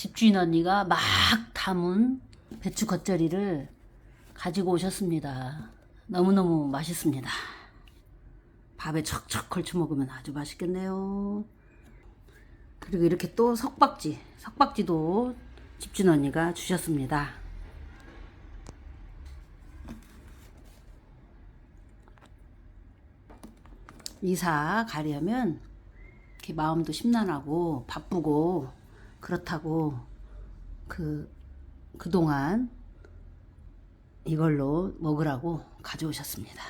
집주인 언니가 막 담은 배추 겉절이를 가지고 오셨습니다. 너무너무 맛있습니다. 밥에 척척 걸쳐 먹으면 아주 맛있겠네요. 그리고 이렇게 또 석박지, 석박지도 집주인 언니가 주셨습니다. 이사 가려면 이렇게 마음도 심란하고 바쁘고 그렇다고 그 그동안 이걸로 먹으라고 가져오셨습니다.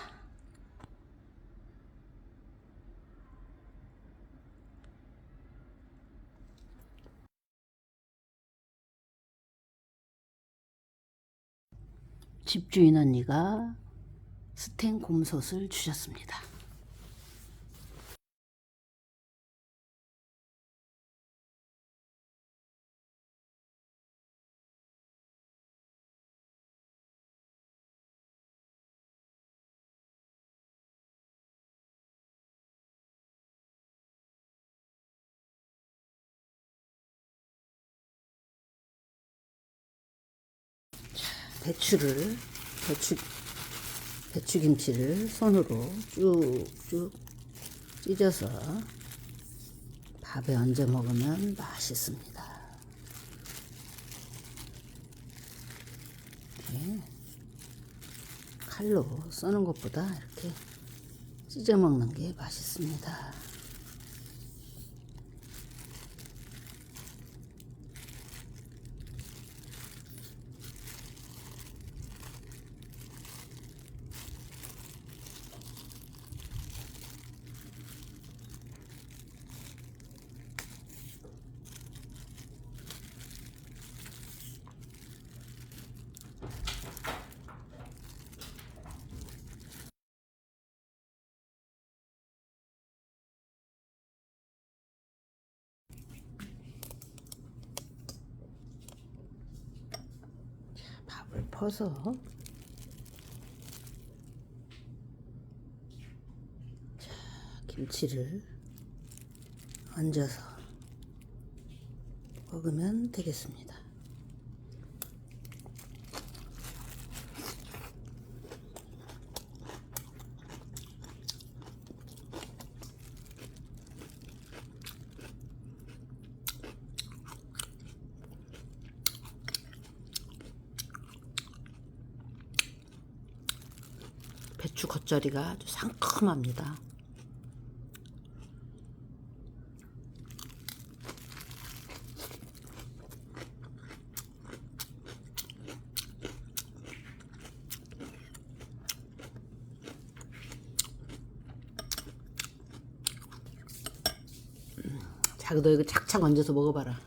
집주인 언니가 스텐 곰솥을 주셨습니다. 배추를 배추 배추김치를 손으로 쭉쭉 찢어서 밥에 얹어 먹으면 맛있습니다. 이렇게 칼로 써는 것보다 이렇게 찢어 먹는 게 맛있습니다. 퍼서 자, 김치를 얹어서 먹으면 되겠습니다. 배추 겉절이가 아주 상큼합니다. 음, 자기 너 이거 착착 얹어서 먹어봐라.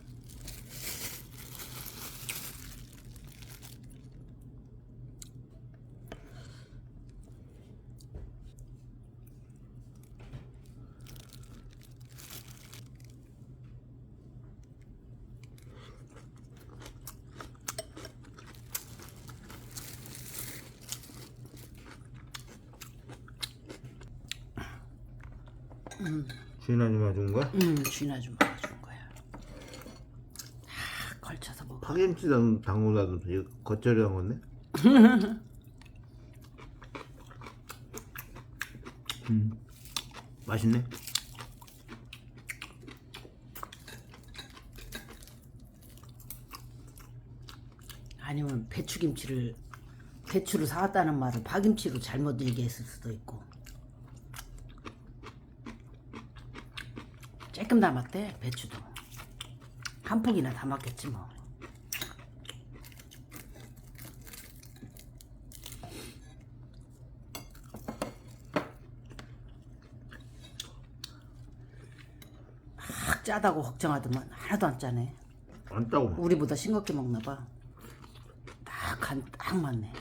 주인 아줌마 준 거야? 음, 주인 아줌마가 준 거야. 다 걸쳐서 먹어. 파김치 담- 담그다도 되게 겉절이 한 건데? 음, 맛있네. 아니면 배추김치를 배추를 사왔다는 말을 파김치로 잘못 얘기했을 수도 있고 조금 담았대 배추도 한 폭이나 담았겠지 뭐 막 짜다고 걱정하더만 하나도 안 짜네 안 따고. 우리보다 싱겁게 먹나 봐. 딱 한 딱 맞네.